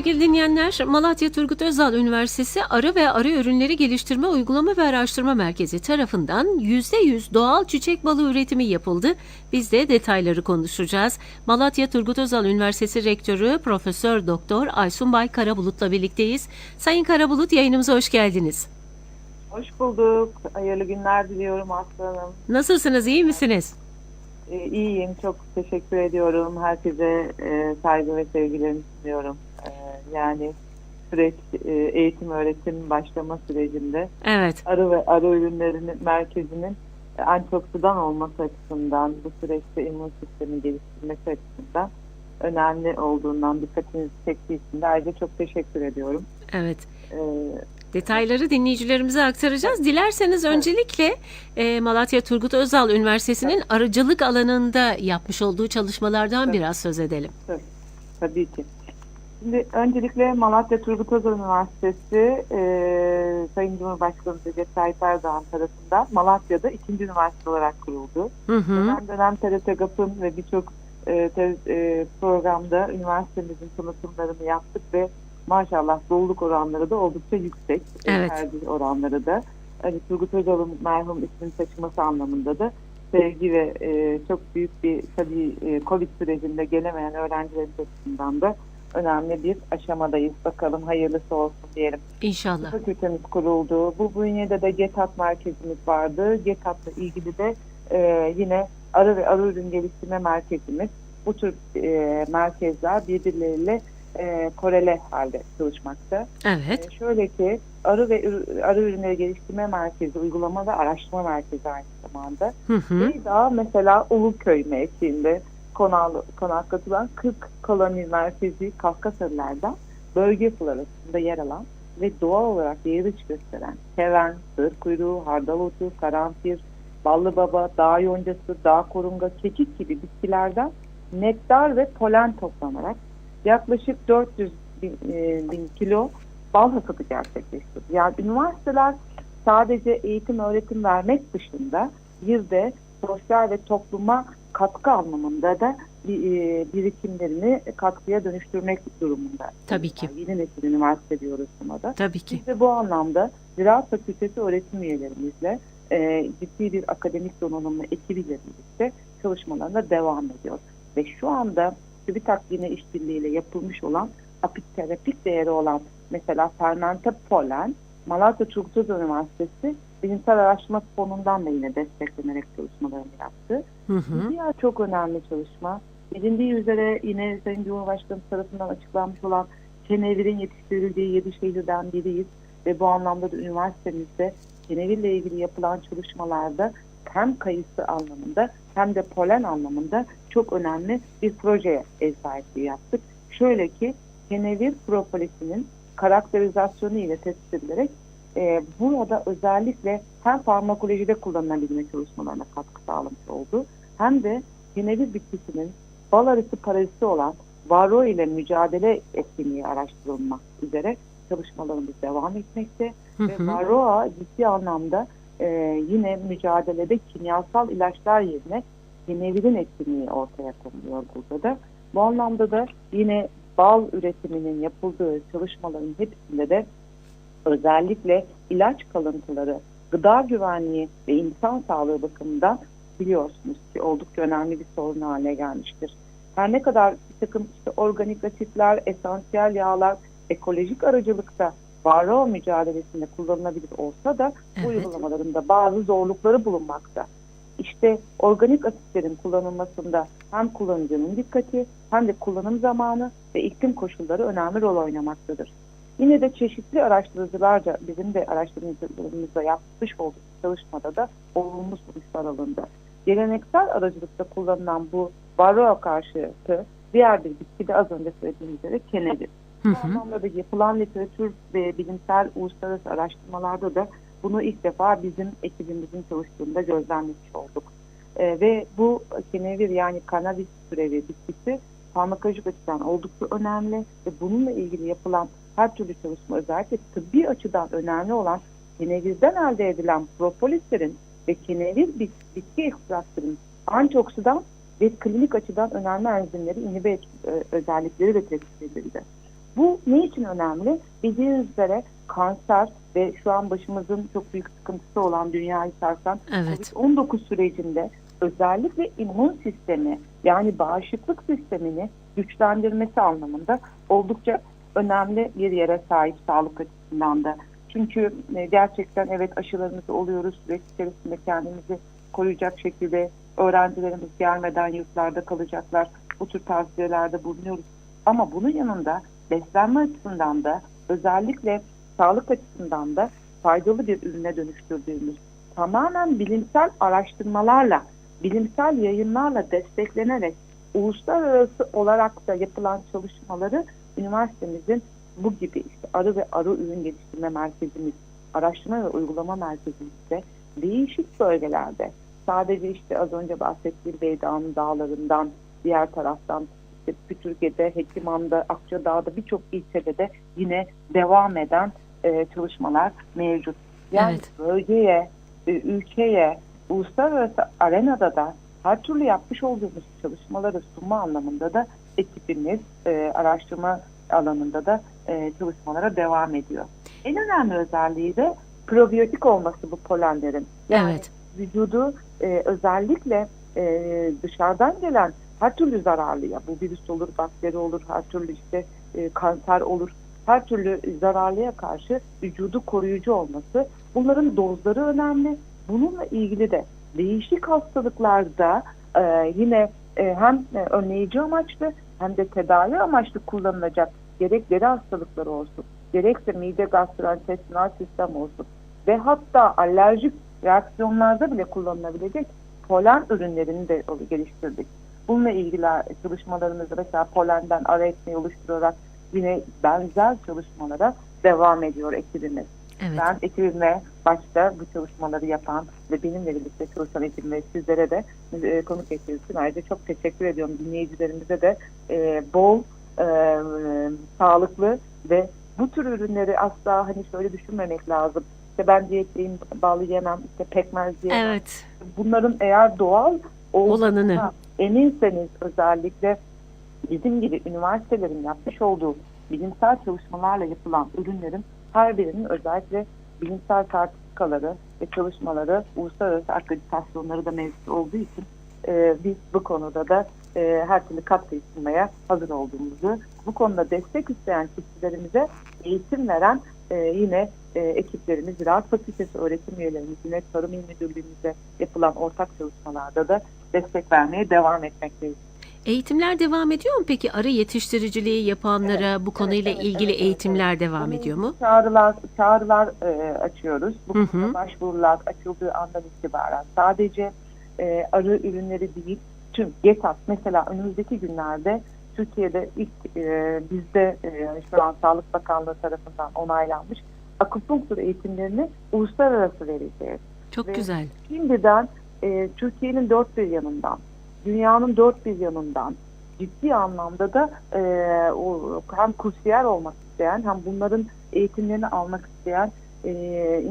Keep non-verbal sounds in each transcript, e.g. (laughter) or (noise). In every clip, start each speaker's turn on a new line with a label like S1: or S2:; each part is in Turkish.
S1: Sevgili dinleyenler, Malatya Turgut Özal Üniversitesi Arı ve Arı Ürünleri Geliştirme Uygulama ve Araştırma Merkezi tarafından %100 doğal çiçek balı üretimi yapıldı. Biz de detayları konuşacağız. Malatya Turgut Özal Üniversitesi Rektörü Profesör Doktor Aysun Bay Karabulut'la birlikteyiz. Sayın Karabulut yayınımıza hoş geldiniz.
S2: Hoş bulduk. Hayırlı günler diliyorum aslanım.
S1: Nasılsınız, iyi misiniz?
S2: Ee, iyiyim. Çok teşekkür ediyorum. Herkese e, saygı ve sevgilerimi sunuyorum. Yani süreç e, eğitim öğretim başlama sürecinde
S1: Evet,
S2: arı ve arı ürünlerinin merkezinin e, antioksidan olması açısından bu süreçte immün sistemi geliştirmesi açısından önemli olduğundan dikkatinizi çektiği için de ayrıca çok teşekkür ediyorum.
S1: evet.
S2: Ee,
S1: Detayları dinleyicilerimize aktaracağız. Dilerseniz öncelikle e, Malatya Turgut Özal Üniversitesi'nin arıcılık alanında yapmış olduğu çalışmalardan
S2: Evet.
S1: biraz söz edelim.
S2: Tabii ki. Şimdi öncelikle Malatya Turgut Özal Üniversitesi e, Sayın Cumhurbaşkanı Recep Tayyip Erdoğan tarafından Malatya'da ikinci üniversite olarak kuruldu.
S1: Hı hı.
S2: Dönem dönem TRT GAP'ın ve birçok e, e, programda üniversitemizin tanıtımlarını yaptık ve maşallah doluluk oranları da oldukça yüksek.
S1: Evet.
S2: Tercih oranları da. Hani Turgut Özal'ın merhum ismini taşıması anlamında da sevgi ve e, çok büyük bir tabii e, Covid sürecinde gelemeyen öğrencilerin açısından da önemli bir aşamadayız. Bakalım hayırlısı olsun diyelim.
S1: İnşallah.
S2: Fakültemiz kuruldu. Bu bünyede de GETAT merkezimiz vardı. GETAT'la ilgili de e, yine arı ve arı ürün geliştirme merkezimiz. Bu tür e, merkezler birbirleriyle e, korele halde çalışmakta.
S1: Evet.
S2: E, şöyle ki arı ve arı ürünleri geliştirme merkezi, uygulama ve araştırma merkezi aynı zamanda.
S1: Hı hı.
S2: Bir daha mesela Uluköy mevkiinde konaklatılan 40 koloni merkezi Kafkasarılardan bölge florasında yer alan ve doğal olarak yayılış gösteren keven, sığır kuyruğu, hardal otu, karanfil, ballı baba, dağ yoncası, dağ korunga, kekik gibi bitkilerden nektar ve polen toplanarak yaklaşık 400 bin, e, bin kilo bal hasadı gerçekleştirdi. Yani üniversiteler sadece eğitim öğretim vermek dışında bir de sosyal ve topluma katkı anlamında da e, birikimlerini katkıya dönüştürmek durumunda.
S1: Tabii ki.
S2: Yeni nesil üniversite diyoruz buna da.
S1: Tabii ki.
S2: Biz de bu anlamda Ziraat Fakültesi öğretim üyelerimizle e, ciddi bir akademik donanımlı ekibiyle birlikte çalışmalarına devam ediyor. Ve şu anda TÜBİTAK yine işbirliğiyle yapılmış olan apiterapik değeri olan mesela fermente polen Malatya Özal Üniversitesi Bilimsel Araştırma Fonu'ndan da yine desteklenerek çalışmalarını yaptı.
S1: Hı hı.
S2: Diğer çok önemli çalışma bilindiği üzere yine Sayın Cumhurbaşkanı tarafından açıklanmış olan kenevirin yetiştirildiği yedi şehirden biriyiz ve bu anlamda da üniversitemizde kenevirle ilgili yapılan çalışmalarda hem kayısı anlamında hem de polen anlamında çok önemli bir projeye ev sahipliği yaptık. Şöyle ki kenevir propolisinin karakterizasyonu ile tespit edilerek e, burada özellikle hem farmakolojide kullanılabilme çalışmalarına katkı sağlamış oldu hem de kenevir bitkisinin bal arısı paraziti olan varroa ile mücadele etkinliği araştırılmak üzere çalışmalarımız devam etmekte
S1: Hı
S2: ve varroa ciddi anlamda e, yine mücadelede kimyasal ilaçlar yerine kenevirin etkinliği ortaya konuluyor burada da. Bu anlamda da yine bal üretiminin yapıldığı çalışmaların hepsinde de özellikle ilaç kalıntıları, gıda güvenliği ve insan sağlığı bakımından biliyorsunuz ki oldukça önemli bir sorun haline gelmiştir. Her ne kadar bir takım işte organik asitler, esansiyel yağlar ekolojik aracılıkta varroa mücadelesinde kullanılabilir olsa da bu
S1: Evet.
S2: uygulamalarında bazı zorlukları bulunmakta. İşte organik asitlerin kullanılmasında hem kullanıcının dikkati hem de kullanım zamanı ve iklim koşulları önemli rol oynamaktadır. Yine de çeşitli araştırıcılarca bizim de araştırmacılarımızla yapmış olduğumuz çalışmada da olumlu sonuçlar alındı. Geleneksel aracılıkta kullanılan bu varroa karşıtı diğer bir bitki de az önce söylediğim üzere kenevir.
S1: Hı
S2: Bu anlamda da yapılan literatür ve bilimsel uluslararası araştırmalarda da bunu ilk defa bizim ekibimizin çalıştığında gözlemlemiş olduk. Ee, ve bu kenevir yani kanabis türevi bitkisi farmakolojik açıdan oldukça önemli ve bununla ilgili yapılan her türlü çalışma özellikle tıbbi açıdan önemli olan kenevirden elde edilen propolislerin ve kenevir bit- bitki ekstraktörün antioksidan ve klinik açıdan önemli enzimleri inhibe e, özellikleri de tespit edildi. Bu ne için önemli? Bildiğiniz üzere kanser ve şu an başımızın çok büyük sıkıntısı olan dünyayı sarsan
S1: Evet.
S2: COVID-19 sürecinde özellikle immün sistemi yani bağışıklık sistemini güçlendirmesi anlamında oldukça önemli bir yere sahip sağlık açısından da. Çünkü e, gerçekten evet aşılarımızı oluyoruz süreç içerisinde kendimizi koruyacak şekilde öğrencilerimiz gelmeden yurtlarda kalacaklar. Bu tür tavsiyelerde bulunuyoruz. Ama bunun yanında beslenme açısından da özellikle sağlık açısından da faydalı bir ürüne dönüştürdüğümüz tamamen bilimsel araştırmalarla, bilimsel yayınlarla desteklenerek uluslararası olarak da yapılan çalışmaları üniversitemizin bu gibi işte arı ve arı ürün geliştirme merkezimiz, araştırma ve uygulama merkezimizde değişik bölgelerde sadece işte az önce bahsettiğim Beydağ'ın dağlarından diğer taraftan işte Türkiye'de, Hekiman'da, Akçadağ'da birçok ilçede de yine devam eden e, çalışmalar mevcut. Yani
S1: Evet.
S2: bölgeye, e, ülkeye, uluslararası arenada da her türlü yapmış olduğumuz çalışmaları sunma anlamında da ekibimiz e, araştırma alanında da e, çalışmalara devam ediyor. En önemli özelliği de probiyotik olması bu polenlerin. Yani
S1: Evet.
S2: vücudu e, özellikle e, dışarıdan gelen her türlü zararlıya, bu virüs olur, bakteri olur, her türlü işte e, kanser olur, her türlü zararlıya karşı vücudu koruyucu olması. Bunların dozları önemli. Bununla ilgili de değişik hastalıklarda e, yine e, hem e, önleyici amaçlı hem de tedavi amaçlı kullanılacak gerek deri hastalıkları olsun, gerekse mide gastrointestinal sistem olsun ve hatta alerjik reaksiyonlarda bile kullanılabilecek polen ürünlerini de geliştirdik. Bununla ilgili çalışmalarımızda mesela polenden ara ekmeği oluşturarak yine benzer çalışmalara devam ediyor ekibimiz.
S1: Evet.
S2: Ben ekibime başta bu çalışmaları yapan ve benimle birlikte çalışan ekibime sizlere de e, konuk ettiğiniz için ayrıca çok teşekkür ediyorum. Dinleyicilerimize de e, bol, e, sağlıklı ve bu tür ürünleri asla hani şöyle düşünmemek lazım. İşte ben diyetliyim, bağlı yemem, işte pekmez yemem.
S1: Evet.
S2: Bunların eğer doğal
S1: Olanını.
S2: eminseniz özellikle bizim gibi üniversitelerin yapmış olduğu bilimsel çalışmalarla yapılan ürünlerin her birinin özellikle bilimsel sertifikaları ve çalışmaları uluslararası akreditasyonları da mevcut olduğu için e, biz bu konuda da e, her türlü katkı sunmaya hazır olduğumuzu, bu konuda destek isteyen kişilerimize eğitim veren e, yine e, ekiplerimiz, Ziraat Fakültesi öğretim üyelerimiz, yine Tarım İl Müdürlüğümüzde yapılan ortak çalışmalarda da destek vermeye devam etmekteyiz.
S1: Eğitimler devam ediyor mu peki? Arı yetiştiriciliği yapanlara bu konuyla
S2: evet,
S1: ilgili
S2: evet,
S1: eğitimler devam
S2: Bunun
S1: ediyor mu?
S2: Çağrılar, çağrılar e, açıyoruz. Bu
S1: Hı hı.
S2: başvurular açıldığı andan itibaren sadece e, arı ürünleri değil, tüm GETAS mesela önümüzdeki günlerde Türkiye'de ilk e, bizde e, şu an Sağlık Bakanlığı tarafından onaylanmış akupunktur eğitimlerini uluslararası vereceğiz.
S1: Çok
S2: Ve-
S1: güzel.
S2: Şimdiden e, Türkiye'nin dört bir yanından, dünyanın dört bir yanından ciddi anlamda da e, o, hem kursiyer olmak isteyen hem bunların eğitimlerini almak isteyen e,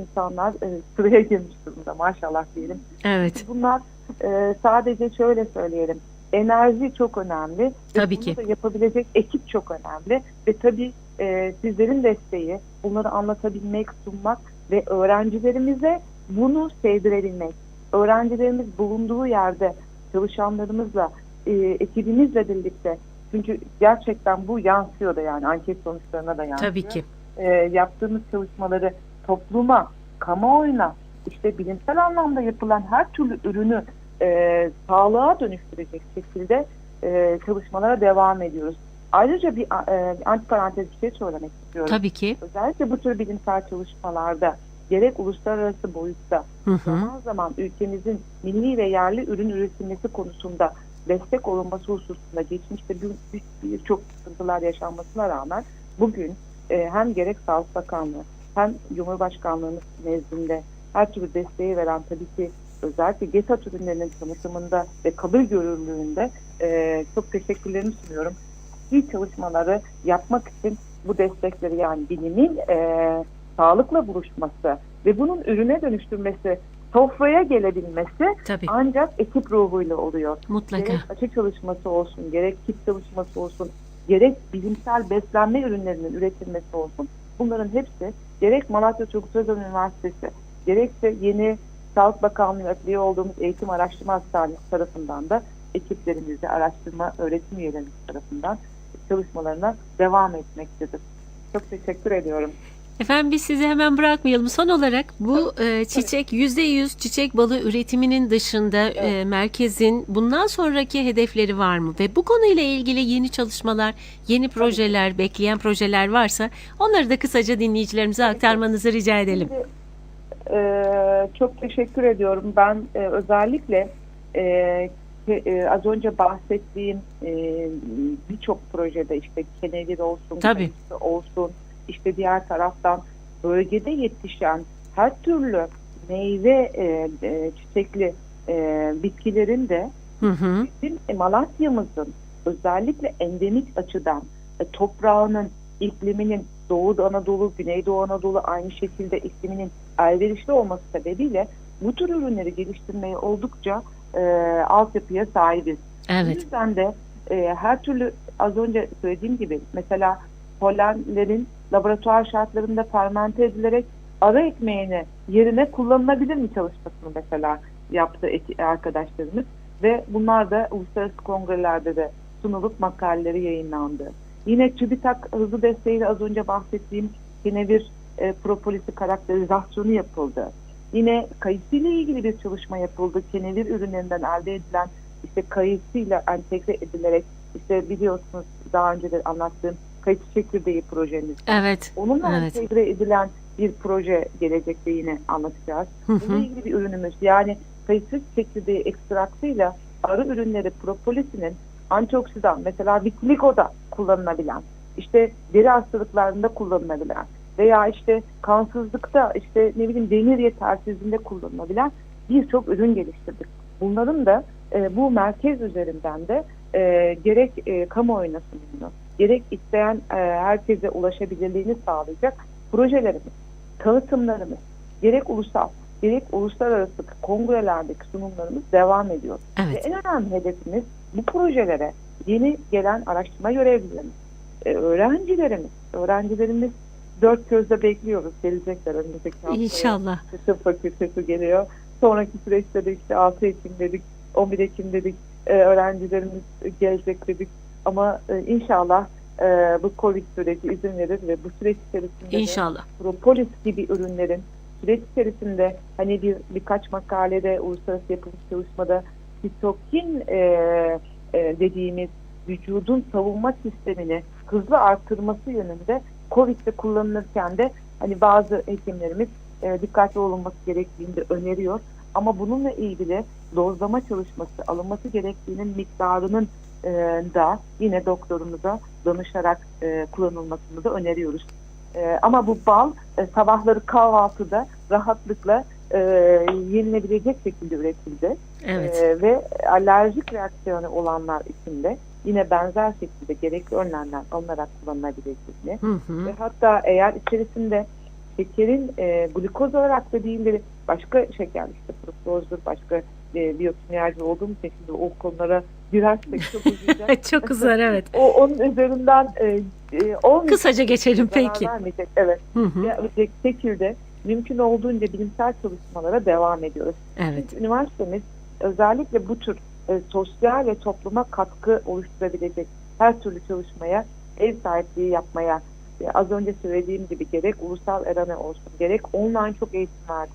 S2: insanlar e, (laughs) sıraya girmiş durumda maşallah diyelim.
S1: Evet.
S2: Bunlar e, sadece şöyle söyleyelim. Enerji çok önemli. ve
S1: Tabii
S2: bunu
S1: ki.
S2: da yapabilecek ekip çok önemli. Ve tabii e, sizlerin desteği, bunları anlatabilmek, sunmak ve öğrencilerimize bunu sevdirebilmek. Öğrencilerimiz bulunduğu yerde çalışanlarımızla, e, ekibimizle birlikte çünkü gerçekten bu yansıyor da yani anket sonuçlarına da yansıyor
S1: Tabii ki.
S2: e, yaptığımız çalışmaları topluma, kamuoyuna, işte bilimsel anlamda yapılan her türlü ürünü e, sağlığa dönüştürecek şekilde e, çalışmalara devam ediyoruz. Ayrıca bir e, antiparantez bir şey söylemek istiyorum.
S1: Tabii ki.
S2: Özellikle bu tür bilimsel çalışmalarda gerek uluslararası boyutta
S1: Hı hı.
S2: zaman zaman ülkemizin milli ve yerli ürün üretilmesi konusunda destek olunması hususunda geçmişte bir- bir- birçok sıkıntılar yaşanmasına rağmen bugün e, hem gerek Sağlık Bakanlığı hem Cumhurbaşkanlığımız nezdinde her türlü desteği veren tabii ki özellikle GETAT ürünlerinin tanıtımında ve kabul görürlüğünde e, çok teşekkürlerimi sunuyorum. İyi çalışmaları yapmak için bu destekleri yani bilimin e, sağlıkla buluşması ve bunun ürüne dönüştürmesi, sofraya gelebilmesi
S1: Tabii.
S2: ancak ekip ruhuyla oluyor.
S1: Mutlaka.
S2: Gerek açı çalışması olsun, gerek kit çalışması olsun, gerek bilimsel beslenme ürünlerinin üretilmesi olsun. Bunların hepsi gerek Malatya Turgut Özal Üniversitesi gerekse yeni Sağlık Bakanlığı üye olduğumuz Eğitim Araştırma Hastanesi tarafından da ekiplerimizde araştırma öğretim üyelerimiz tarafından çalışmalarına devam etmektedir. Çok teşekkür ediyorum.
S1: Efendim biz sizi hemen bırakmayalım. Son olarak bu e, çiçek %100 çiçek balı üretiminin dışında e, merkezin bundan sonraki hedefleri var mı? Ve bu konuyla ilgili yeni çalışmalar, yeni projeler, bekleyen projeler varsa onları da kısaca dinleyicilerimize aktarmanızı rica edelim.
S2: Şimdi, e, çok teşekkür ediyorum. Ben e, özellikle e, e, az önce bahsettiğim e, birçok projede işte kenevir olsun,
S1: Tabii.
S2: kayısı olsun, işte diğer taraftan bölgede yetişen her türlü meyve e, e, çiçekli e, bitkilerin de
S1: Hı hı.
S2: bizim Malatya'mızın özellikle endemik açıdan e, toprağının, ikliminin Doğu Anadolu, Güneydoğu Anadolu aynı şekilde ikliminin elverişli olması sebebiyle bu tür ürünleri geliştirmeye oldukça e, altyapıya sahibiz.
S1: Evet.
S2: yüzden de e, her türlü az önce söylediğim gibi mesela polenlerin laboratuvar şartlarında fermente edilerek ara ekmeğini yerine kullanılabilir mi çalışmasını mesela yaptı arkadaşlarımız ve bunlar da uluslararası kongrelerde de sunulup makaleleri yayınlandı. Yine TÜBİTAK hızlı desteğiyle az önce bahsettiğim yine bir e, propolisi karakterizasyonu yapıldı. Yine kayısı ile ilgili bir çalışma yapıldı. Kenevir ürünlerinden elde edilen işte kayısıyla entegre edilerek işte biliyorsunuz daha önce de anlattığım kayısı çekirdeği projemiz.
S1: Evet.
S2: Onunla
S1: Evet.
S2: entegre edilen bir proje gelecekte yine anlatacağız.
S1: Hı hı.
S2: Bununla ilgili bir ürünümüz yani kayısı çekirdeği ekstraktıyla arı ürünleri propolisinin antioksidan mesela vitiligoda kullanılabilen işte deri hastalıklarında kullanılabilen veya işte kansızlıkta işte ne bileyim demir yetersizliğinde kullanılabilen birçok ürün geliştirdik. Bunların da e, bu merkez üzerinden de e, gerek e, kamuoyuna sunumunu gerek isteyen e, herkese ulaşabilirliğini sağlayacak projelerimiz, tanıtımlarımız gerek ulusal gerek uluslararası kongrelerdeki sunumlarımız devam ediyor. Ve
S1: Evet.
S2: en önemli hedefimiz bu projelere yeni gelen araştırma görevlilerimiz, e, öğrencilerimiz, öğrencilerimiz dört gözle bekliyoruz. Gelecekler önümüzdeki haftaya.
S1: İnşallah.
S2: Tıp fakültesi geliyor. Sonraki süreçte de işte 6 Ekim dedik, 11 Ekim dedik, e, öğrencilerimiz gelecek dedik. Ama e, inşallah e, bu Covid süreci izin verir ve bu süreç içerisinde de
S1: İnşallah.
S2: propolis gibi ürünlerin süreç içerisinde hani bir birkaç makalede uluslararası yapılmış çalışmada sitokin e, e, dediğimiz vücudun savunma sistemini hızlı arttırması yönünde Covid'de kullanılırken de hani bazı hekimlerimiz e, dikkatli olunması gerektiğini de öneriyor. Ama bununla ilgili dozlama çalışması alınması gerektiğinin miktarının e, da yine doktorumuza danışarak e, kullanılmasını da öneriyoruz. E, ama bu bal e, sabahları kahvaltıda rahatlıkla e, yenilebilecek şekilde üretildi.
S1: Evet.
S2: E, ve alerjik reaksiyonu olanlar için de yine benzer şekilde gerekli önlemler alınarak kullanılabileceğini
S1: Hı hı.
S2: ve hatta eğer içerisinde şekerin e, glukoz olarak da değil de başka şeker işte fruktozdur başka e, biyokimyacı olduğum şekilde o konulara girersek çok uzayacak. (laughs)
S1: Çok güzel evet.
S2: o onun üzerinden e, e.
S1: Kısaca geçelim peki.
S2: vermeyecek. Evet.
S1: Hı hı.
S2: Gelecek şekilde mümkün olduğunca bilimsel çalışmalara devam ediyoruz.
S1: Evet.
S2: Çünkü üniversitemiz özellikle bu tür e, sosyal ve topluma katkı oluşturabilecek her türlü çalışmaya ev sahipliği yapmaya e, az önce söylediğim gibi gerek ulusal erane olsun gerek online çok eğitim verdik.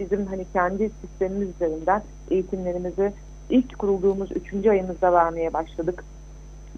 S2: Bizim hani kendi sistemimiz üzerinden eğitimlerimizi ilk kurulduğumuz 3. ayımızda vermeye başladık.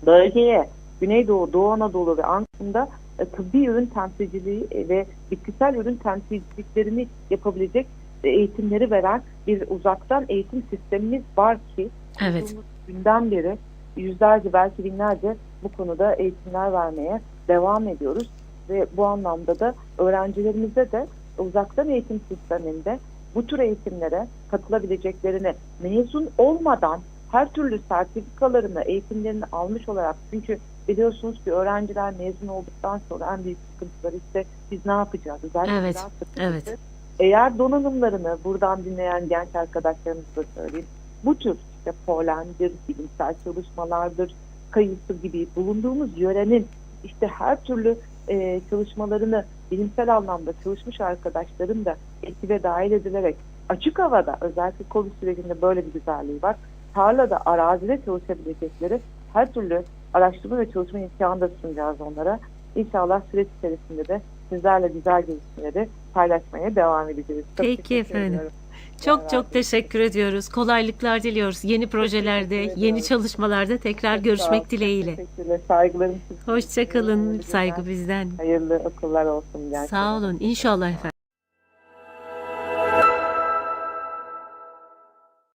S2: Bölgeye Güneydoğu, Doğu Anadolu ve Ankara'da e, tıbbi ürün temsilciliği e, ve bitkisel ürün temsilciliklerini yapabilecek e, eğitimleri veren bir uzaktan eğitim sistemimiz var ki
S1: Evet.
S2: günden beri yüzlerce belki binlerce bu konuda eğitimler vermeye devam ediyoruz ve bu anlamda da öğrencilerimize de uzaktan eğitim sisteminde bu tür eğitimlere katılabileceklerini mezun olmadan her türlü sertifikalarını, eğitimlerini almış olarak çünkü biliyorsunuz ki öğrenciler mezun olduktan sonra en büyük sıkıntıları işte biz ne yapacağız? Özellikle
S1: Evet, evet.
S2: Eğer donanımlarını buradan dinleyen genç arkadaşlarımıza söyleyeyim. Bu tür işte polendir, bilimsel çalışmalardır, kayısı gibi bulunduğumuz yörenin işte her türlü e, çalışmalarını bilimsel anlamda çalışmış arkadaşların da ekibe dahil edilerek açık havada özellikle COVID sürecinde böyle bir güzelliği var. Tarlada, arazide çalışabilecekleri her türlü araştırma ve çalışma imkanı da sunacağız onlara. İnşallah süreç içerisinde de sizlerle güzel gelişmeleri paylaşmaya devam edeceğiz. Çok
S1: Peki efendim.
S2: ediyorum.
S1: Çok çok teşekkür ediyoruz. Kolaylıklar diliyoruz. Yeni projelerde, yeni çalışmalarda tekrar görüşmek dileğiyle.
S2: Teşekkürler. Saygılarım.
S1: Hoşçakalın. Saygı bizden.
S2: Hayırlı okullar olsun. gerçekten.
S1: Sağ olun. İnşallah efendim.